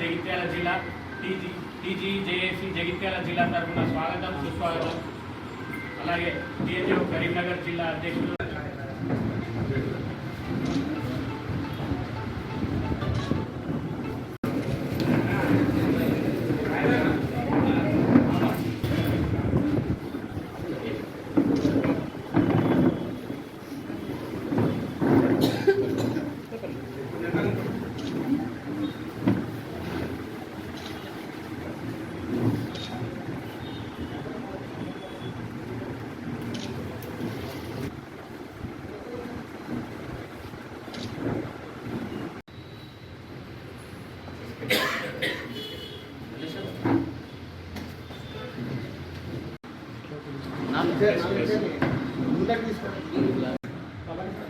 జగిత్యాల జిల్లా TG TG JAC Jagtial జిల్లా తరఫున స్వాగతం సుస్వాగతం. అలాగే టీఎన్జిఓ కరీంనగర్ జిల్లా అధ్యక్షుడు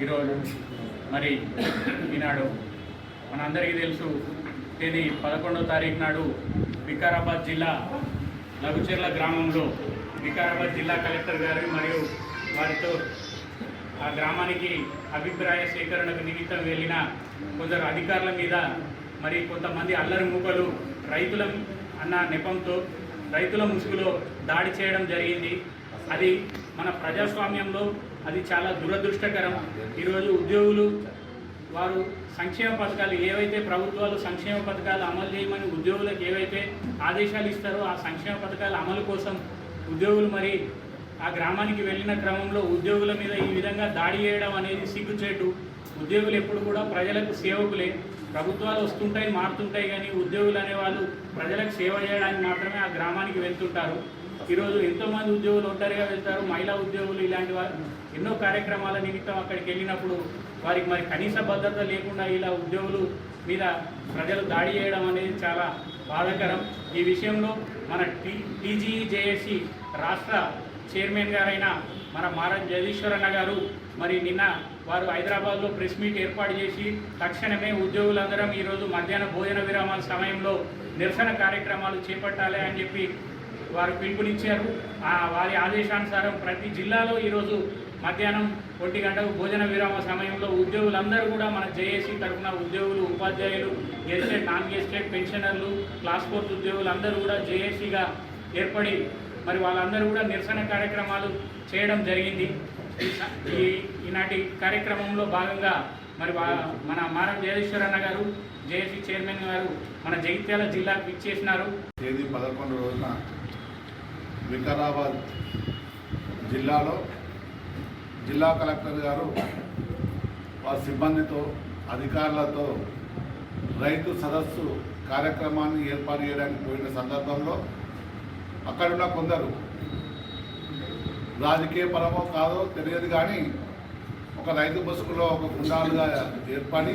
ఈరోజు మరి ఈనాడు మనందరికీ తెలుసు తేదీ పదకొండో తారీఖు నాడు వికారాబాద్ జిల్లా లఘుచెర్ల గ్రామంలో వికారాబాద్ జిల్లా కలెక్టర్ గారు మరియు వారితో ఆ గ్రామానికి అభిప్రాయ సేకరణకు నిమిత్తం వెళ్ళిన కొందరు అధికారుల మీద మరి కొంతమంది అల్లరి మూకలు రైతుల అన్న నెపంతో రైతుల ముసుగులో దాడి చేయడం జరిగింది. అది మన ప్రజాస్వామ్యంలో అది చాలా దురదృష్టకరం. ఈరోజు ఉద్యోగులు వారు సంక్షేమ పథకాలు ఏవైతే ప్రభుత్వాలు సంక్షేమ పథకాలు అమలు చేయమని ఉద్యోగులకు ఏవైతే ఆదేశాలు ఇస్తారో ఆ సంక్షేమ పథకాల అమలు కోసం ఉద్యోగులు మరి ఆ గ్రామానికి వెళ్ళిన క్రమంలో ఉద్యోగుల మీద ఈ విధంగా దాడి చేయడం అనేది సిగ్గుచేటు. ఉద్యోగులు ఎప్పుడు కూడా ప్రజలకు సేవకులే. ప్రభుత్వాలు వస్తుంటాయి మారుతుంటాయి కానీ ఉద్యోగులు అనేవాళ్ళు ప్రజలకు సేవ చేయడానికి మాత్రమే ఆ గ్రామానికి వెళ్తుంటారు. ఈరోజు ఎంతోమంది ఉద్యోగులు ఒంటరిగా వెళ్తారు మహిళా ఉద్యోగులు ఇలాంటి వారు ఎన్నో కార్యక్రమాల నిమిత్తం అక్కడికి వెళ్ళినప్పుడు వారికి మరి కనీస భద్రత లేకుండా ఇలా ఉద్యోగులు మీద ప్రజలు దాడి చేయడం అనేది చాలా బాధాకరం. ఈ విషయంలో మన టీ టీజీజేఏసీ రాష్ట్ర చైర్మన్ గారైన మన మారన్ జగదీశ్వరన్న గారు మరి నిన్న వారు హైదరాబాద్లో ప్రెస్ మీట్ ఏర్పాటు చేసి తక్షణమే ఉద్యోగులందరం ఈరోజు మధ్యాహ్న భోజన విరామాల సమయంలో నిరసన కార్యక్రమాలు చేపట్టాలి అని చెప్పి వారు పిలుపునిచ్చారు. ఆ వారి ఆదేశానుసారం ప్రతి జిల్లాలో ఈరోజు మధ్యాహ్నం ఒంటి గంటకు భోజన విరామ సమయంలో ఉద్యోగులందరూ కూడా మన జేఏసీ తరఫున ఉద్యోగులు ఉపాధ్యాయులు గెస్టెడ్ నాన్ గెస్టెడ్ పెన్షనర్లు క్లాస్ ఫోర్త్ ఉద్యోగులు అందరూ కూడా జేఏసీగా ఏర్పడి మరి వాళ్ళందరూ కూడా నిరసన కార్యక్రమాలు చేయడం జరిగింది. ఈ ఈనాటి కార్యక్రమంలో భాగంగా మరి వా- మన మారం జగదీశ్వరన్న గారు జేఏసీ చైర్మన్ గారు మన జగిత్యాల జిల్లాకు ఇచ్చేసినారు తేదీ పదకొండు రోజున వికారాబాద్ జిల్లాలో జిల్లా కలెక్టర్ గారు వారి సిబ్బందితో అధికారులతో రైతు సదస్సు కార్యక్రమాన్ని ఏర్పాటు చేయడానికి పోయిన సందర్భంలో అక్కడున్న కొందరు రాజకీయ పరమో కాదో తెలియదు కానీ ఒక రైతు బస్సులో ఒక గుండాలుగా ఏర్పడి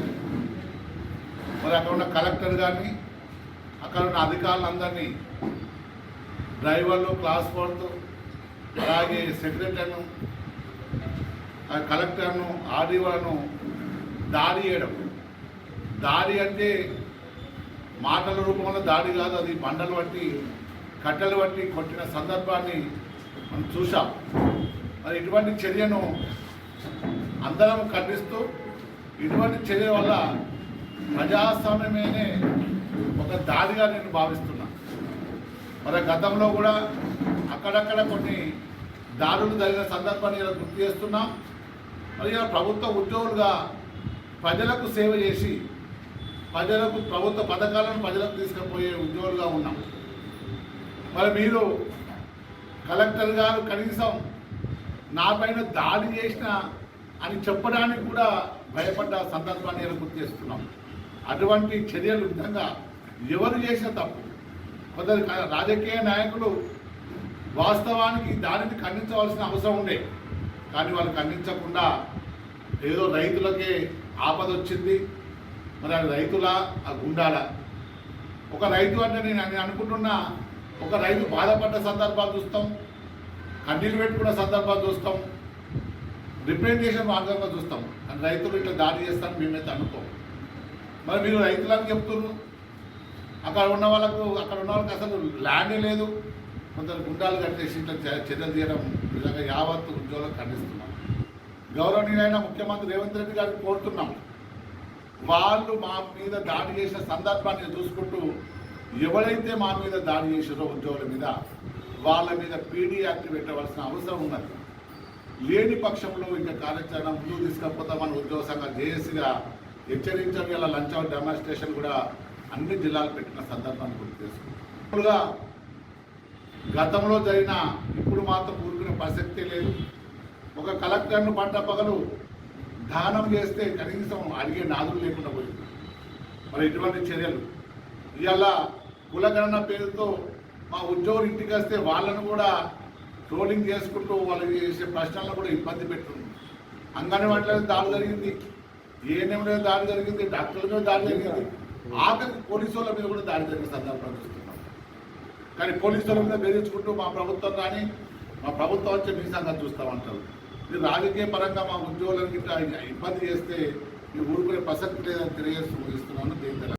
మరి అక్కడ ఉన్న కలెక్టర్ కానీ అక్కడ ఉన్న అధికారులందరినీ డ్రైవర్లు క్లాస్ ఫోర్త్ అలాగే సెక్రటరీను కలెక్టర్ను ఆర్డీఓలను దాడి చేయడం. దాడి అంటే మాటల రూపంలో దాడి కాదు అది బండలు బట్టి కట్టెలు బట్టి కొట్టిన సందర్భాన్ని మనం చూసాం మరి ఇటువంటి చర్యను అందరం ఖండిస్తూ ఇటువంటి చర్య వల్ల ప్రజాస్వామ్యమేనే ఒక దాడిగా నేను భావిస్తున్నాను. మరి గతంలో కూడా అక్కడక్కడ కొన్ని దాడులు జరిగిన సందర్భాన్ని ఇలా గుర్తు చేస్తున్నాం. మరి ఇలా ప్రభుత్వ ఉద్యోగులుగా ప్రజలకు సేవ చేసి ప్రజలకు ప్రభుత్వ పథకాలను ప్రజలకు తీసుకుపోయే ఉద్యోగులుగా ఉన్నాం. మరి మీరు కలెక్టర్ గారు కనీసం నా పైన దాడి చేసిన అని చెప్పడానికి కూడా భయపడ్డ సందర్భాన్ని ఇలా గుర్తు చేస్తున్నాం. అటువంటి చర్యలు విధంగా ఎవరు చేసిన తప్పు. కొందరు రాజకీయ నాయకులు వాస్తవానికి దానిని ఖండించవలసిన అవసరం ఉండే. కానీ వాళ్ళు ఖండించకుండా ఏదో రైతులకే ఆపద వచ్చింది. మరి అది రైతుల ఆ గుండాల. ఒక రైతు అంటే నేను నేను అనుకుంటున్నా ఒక రైతు బాధపడ్డ సందర్భాలు చూస్తాం కన్నీళ్ళు పెట్టుకున్న సందర్భాలు చూస్తాం రిప్రజెంటేషన్ మార్గంగా చూస్తాం. కానీ రైతులు ఇట్లా దాడి చేస్తారని మేమైతే అనుకోం. మరి మీరు రైతులకు చెప్తున్నారు అక్కడ ఉన్న వాళ్ళకు అక్కడ ఉన్న వాళ్ళకి అసలు ల్యాండే లేదు. కొందరు గుండాలు కట్టేసి ఇట్లా చర్యలు తీయడం నిజంగా యావత్తు ఉద్యోగులకు ఖండిస్తున్నాం. గౌరవనీయులైన ముఖ్యమంత్రి రేవంత్ రెడ్డి గారికి కోరుతున్నాం. వాళ్ళు మా మీద దాడి చేసిన సందర్భాన్ని చూసుకుంటూ ఎవరైతే మా మీద దాడి చేసారో ఉద్యోగుల మీద వాళ్ళ మీద పీడీ యాక్ట్ పెట్టవలసిన అవసరం ఉన్నది. లేని పక్షంలో ఇంకా కార్యాచరణ ముందుకు తీసుకపోతామని ఉద్యోగ సంఘం జేఏసీగా హెచ్చరించడం ఇలా లంచ్ అవుట్ డెమాన్స్ట్రేషన్ కూడా అన్ని జిల్లాలు పెట్టిన సందర్భాన్ని గుర్తు చేసుకుంటుగా గతంలో జరిగిన ఇప్పుడు మాత్రం ఊరుకునే ప్రసక్తే లేదు. ఒక కలెక్టర్ను పంట పగలు దానం చేస్తే కనీసం అడిగే నాదులు లేకుండా పోయింది. మరి ఇటువంటి చర్యలు. ఇవాళ కులగణన పేరుతో మా ఉద్యోగులు ఇంటికి వస్తే వాళ్ళను కూడా ట్రోలింగ్ చేసుకుంటూ వాళ్ళకి చేసే ప్రశ్నలను కూడా ఇబ్బంది పెడుతుంది. అంగన్వాడీలో దాడి జరిగింది. ఏఎన్ఎంలో దాడి జరిగింది. డాక్టర్ల మీద దాడి జరిగింది. ఆఖరికి పోలీసు వాళ్ళ మీద కూడా దాడి జరిగిన సందర్భం చూస్తున్నాం కానీ పోలీసుల మీద బెదిరించుకుంటూ మా ప్రభుత్వం కానీ మా ప్రభుత్వం వచ్చే మీ సంగతి చూస్తామంటారు. ఇది రాజకీయ పరంగా మా ఉద్యోగులకి ఇట్లా ఇబ్బంది చేస్తే ఈ ఊరుకునే ప్రసక్తి లేదని తెలియజేస్తూ ముగిస్తున్నాను. దీని